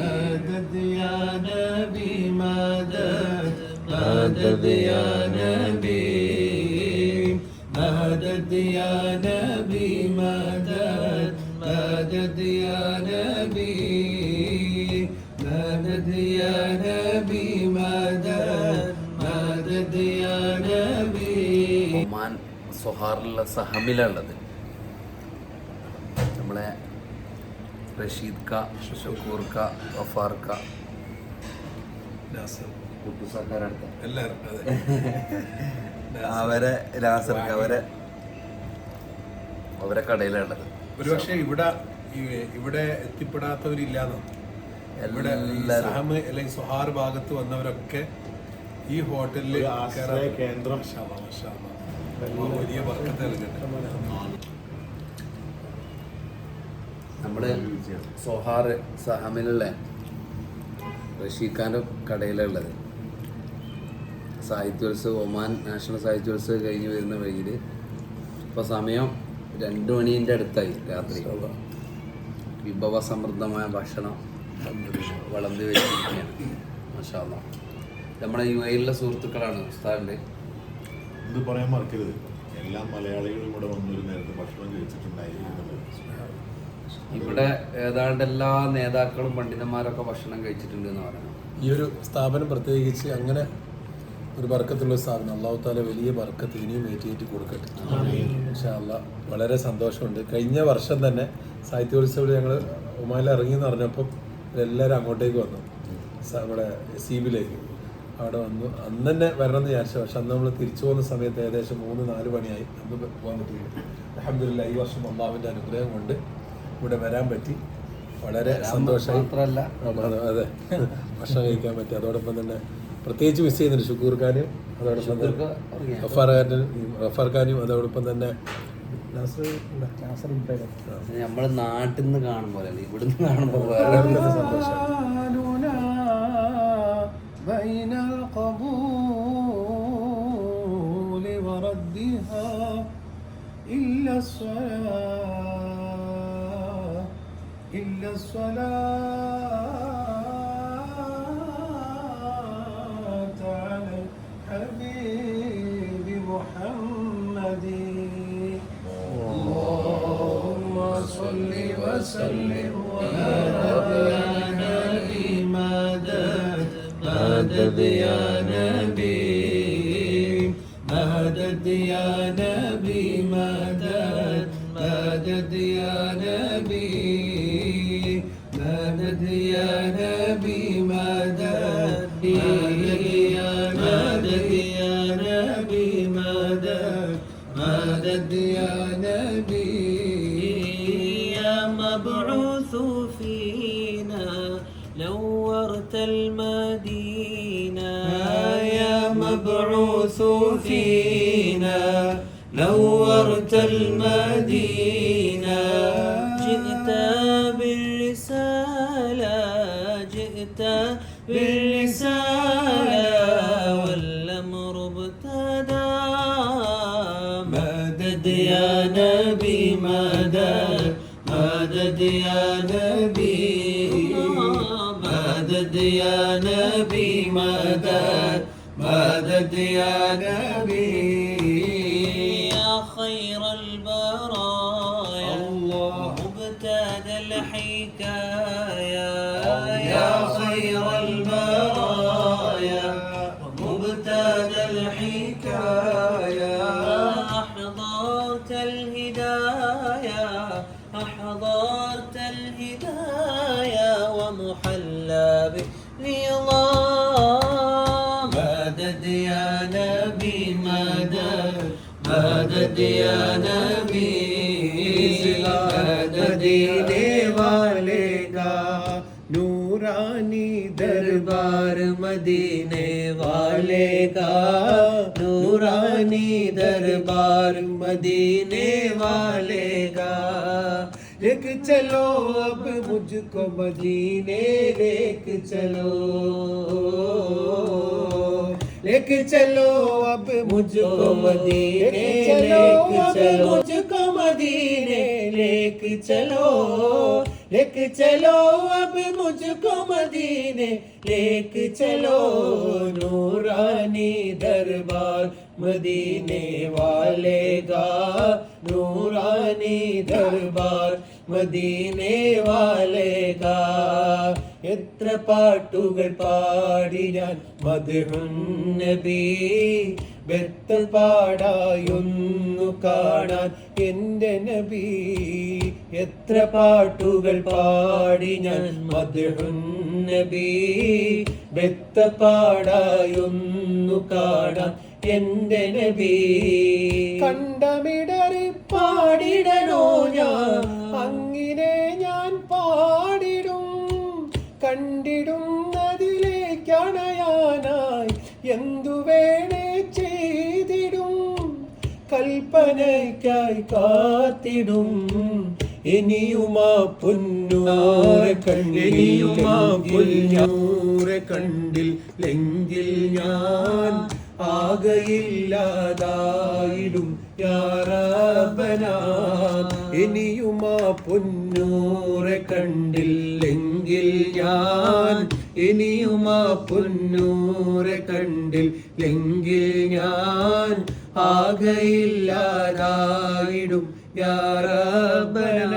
مدد يا نبي مدد مدد يا نبي مدد يا نبي مدد مدد يا نبي مدد يا نبي مدد مدد يا نبي Oman സൊഹാറിലുള്ള സഹമിലുള്ളത് നമ്മളെ റഷീദ് ക ഷുക്കൂർ ക വഫാർ ക അവരെ നാസർ ക, അവരെ അവരെ കടയിലുള്ളത് ഒരുപക്ഷെ ഇവിടെ ഈ- ഇവിടെ എത്തിപ്പെടാത്തവരില്ലാതെ. ഇവിടെ എല്ലാവരും. സഹമ് അല്ലെങ്കിൽ സുഹാർ ഭാഗത്ത് വന്നവരൊക്കെ ഈ ഹോട്ടലിൽ കേന്ദ്രം. വലിയ വർക്കത്തെ നൽകട്ടെ നമ്മൾ സൊഹാർ സഹമിലുള്ള റഷീദ് ഖാന്റെ കടയിലുള്ളത്. സാഹിത്യോത്സവം ഒമാൻ നാഷണൽ സാഹിത്യോത്സവം കഴിഞ്ഞ് വരുന്ന വഴിയിൽ ഇപ്പോൾ സമയം രണ്ട് മണീന്റെ അടുത്തായി രാത്രി. വിഭവ സമൃദ്ധമായ ഭക്ഷണം വളർന്നു വെച്ചിരിക്കുകയാണ് മഷാല്ല നമ്മുടെ യു എയിലുള്ള സുഹൃത്തുക്കളാണ് ഉസ്താദിന്റെ ഇത് പറയാൻ മറക്കരുത്. എല്ലാ മലയാളികളും ഇവിടെ വന്നൊരു നേരത്തെ ഭക്ഷണം കഴിച്ചിട്ടുണ്ടായിരുന്നത് ഇവിടെ ഏതാണ്ട് എല്ലാ നേതാക്കളും പണ്ഡിതന്മാരൊക്കെ ഭക്ഷണം കഴിച്ചിട്ടുണ്ട് എന്ന് പറയുന്നത് ഈ ഒരു സ്ഥാപനം പ്രത്യേകിച്ച് അങ്ങനെ ഒരു ബർക്കത്തുള്ള സ്ഥാപനം. അള്ളാഹു താല വലിയ ബർക്കത്ത് ഇനിയും ഏറ്റിയേറ്റി കൊടുക്കട്ടെ. പക്ഷേ അല്ല വളരെ സന്തോഷമുണ്ട്. കഴിഞ്ഞ വർഷം തന്നെ സാഹിത്യോത്സവത്തിൽ ഞങ്ങൾ ഒമാനിൽ ഇറങ്ങി എന്ന് പറഞ്ഞപ്പം എല്ലാവരും അങ്ങോട്ടേക്ക് വന്നു. സ- നമ്മുടെ സീബിലേക്ക് അവിടെ വന്നു. അന്ന് തന്നെ വരണം എന്ന് വിചാരിച്ചു. പക്ഷെ അന്ന് നമ്മൾ തിരിച്ചു പോകുന്ന സമയത്ത് ഏകദേശം മൂന്ന് നാല് മണിയായി. അന്ന് പോകാൻ പറ്റില്ല അലഹമില്ല ഈ വർഷം അള്ളാഹുവിന്റെ അനുഗ്രഹം കൊണ്ട് ഇവിടെ വരാൻ പറ്റി വളരെ സന്തോഷമായി മാത്രമല്ല അതെ അതെ ഭക്ഷണം കഴിക്കാൻ പറ്റി അതോടൊപ്പം തന്നെ പ്രത്യേകിച്ച് മിസ് ചെയ്യുന്നുണ്ട് ഷുക്കൂർ ഖാനും അതോടൊപ്പം തന്നെ റഫാർ ഖാനും റഫാർ ഖാനും അതോടൊപ്പം തന്നെ നാസർ ഉണ്ട്. ആ. നമ്മൾ നാട്ടിൽ നിന്ന് കാണുമ്പോൾ അല്ല ഇവിടുന്ന് കാണുമ്പോൾ വേറെ വളരെ സന്തോഷം قرآننا بين القبول وردها إلا الصلاة إلا الصلاة على الحبيب محمد. اللهم صل وسلم وبارك عليه ما دد ما يا نبي ما يا نبي ما مدد مدد يا مدد يا نبي مدد مدد يا نبي. يا مبعوث فينا نورت المدينة. يا مبعوث فينا نورت المدينة. جئت بالرسالة جئت بالرسالة والأمر ابتدى. مدد يا نبي مدد مدد يا نبي. مدد يا نبي مدد مدد يا نبي. يا خير البرايا الله. مبتدى الحكاية. ومحلى برضا مدد يا نبي مدد مدد يا نبي मदीने वाले का नूरानी दरबार मदीने वाले का नूरानी दरबार मदीने वाले का लेक चलो अब मुझको मदीने लेक चलो लेके चलो अब मुझको मदीने लेके चलो। मुझको मदीने लेके चलो। लेके चलो अब मुझको मदीने लेके चलो। नूरानी दरबार मदीने वाले का नूरानी दरबार മദീനെ വാലേക എത്ര പാട്ടുകൾ പാടി ഞാൻ മധുഹുൻ നബി. ബെത്തൽ പാടായൊന്നു കാണാൻ എന്റെ നബി. എത്ര പാട്ടുകൾ പാടി ഞാൻ മധുഹുൻ നബി. ബെത്ത പാടായൊന്നു കാണാൻ എന്റെ നബി. കണ്ടമിടറി പാടിടനോ ഞാൻ. കൽപ്പനയ്ക്കായി കാത്തിടും. ഇനിയുമാ പുന്നൂറെ കണ്ണിനിയുമാ പുന്നൂറെ കണ്ടിൽ ലെങ്കിൽ ഞാൻ ആകയില്ലാതായിടും. യാറാബനാ ഇനിയുമാ കണ്ടിൽ കണ്ടില്ലെങ്കിൽ ഞാൻ ഇനിയുമാ കണ്ടിൽ കണ്ടില്ലെങ്കിൽ ഞാൻ ആകയില്ലാതായിടും. യാറബന